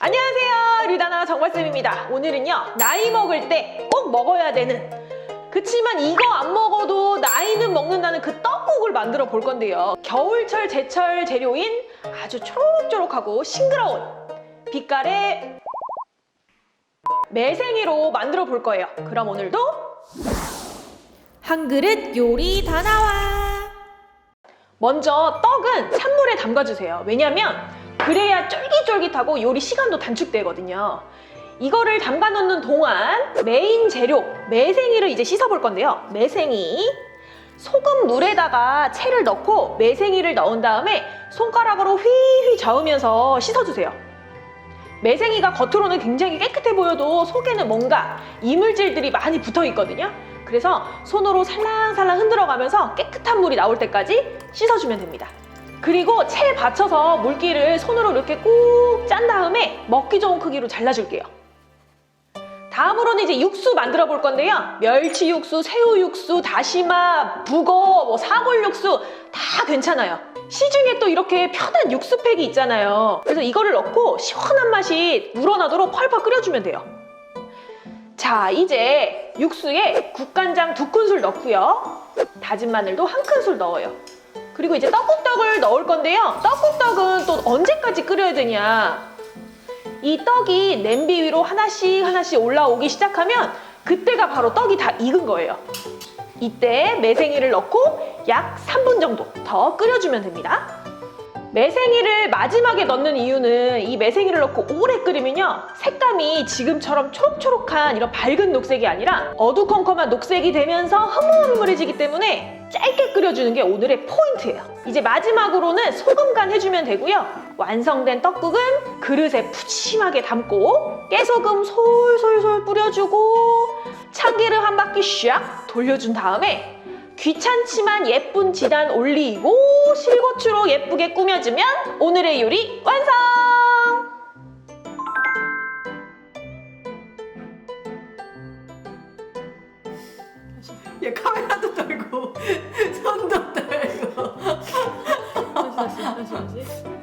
안녕하세요 리다나 정말쌤입니다. 오늘은요 나이 먹을 때 꼭 먹어야 되는 그치만 이거 안 먹어도 나이는 먹는다는 그 떡국을 만들어 볼 건데요. 겨울철 제철 재료인 아주 초록초록하고 싱그러운 빛깔의 매생이로 만들어 볼 거예요. 그럼 오늘도 한 그릇 요리 다 나와! 먼저 떡은 찬물에 담가주세요. 왜냐면 그래야 쫄깃쫄깃하고 요리 시간도 단축되거든요. 이거를 담가 놓는 동안 메인 재료 매생이를 이제 씻어볼 건데요. 매생이 소금 물에다가 채를 넣고 매생이를 넣은 다음에 손가락으로 휘휘 저으면서 씻어주세요. 매생이가 겉으로는 굉장히 깨끗해 보여도 속에는 뭔가 이물질들이 많이 붙어 있거든요. 그래서 손으로 살랑살랑 흔들어 가면서 깨끗한 물이 나올 때까지 씻어주면 됩니다. 그리고 채에 받쳐서 물기를 손으로 이렇게 꾹 짠 다음에 먹기 좋은 크기로 잘라줄게요. 다음으로는 이제 육수 만들어 볼 건데요. 멸치 육수, 새우 육수, 다시마, 북어, 뭐 사골 육수 다 괜찮아요. 시중에 또 이렇게 편한 육수팩이 있잖아요. 그래서 이거를 넣고 시원한 맛이 우러나도록 펄펄 끓여주면 돼요. 자, 이제 육수에 국간장 두 큰술 넣고요. 다진 마늘도 한 큰술 넣어요. 그리고 이제 떡국떡을 넣을 건데요. 떡국떡은 또 언제까지 끓여야 되냐? 이 떡이 냄비 위로 하나씩 하나씩 올라오기 시작하면 그때가 바로 떡이 다 익은 거예요. 이때 매생이를 넣고 약 3분 정도 더 끓여주면 됩니다. 매생이를 마지막에 넣는 이유는 이 매생이를 넣고 오래 끓이면요 색감이 지금처럼 초록초록한 이런 밝은 녹색이 아니라 어두컴컴한 녹색이 되면서 흐물흐물해지기 때문에 짧게 끓여주는 게 오늘의 포인트예요 이제 마지막으로는 소금 간 해주면 되고요 완성된 떡국은 그릇에 푸짐하게 담고 깨소금 솔솔솔 뿌려주고 참기름 한 바퀴 샥 돌려준 다음에 귀찮지만 예쁜 지단 올리고 실고추로 예쁘게 꾸며주면 오늘의 요리 완성! 얘 카메라 손도 떨고. 다시 다시 다시. 다시.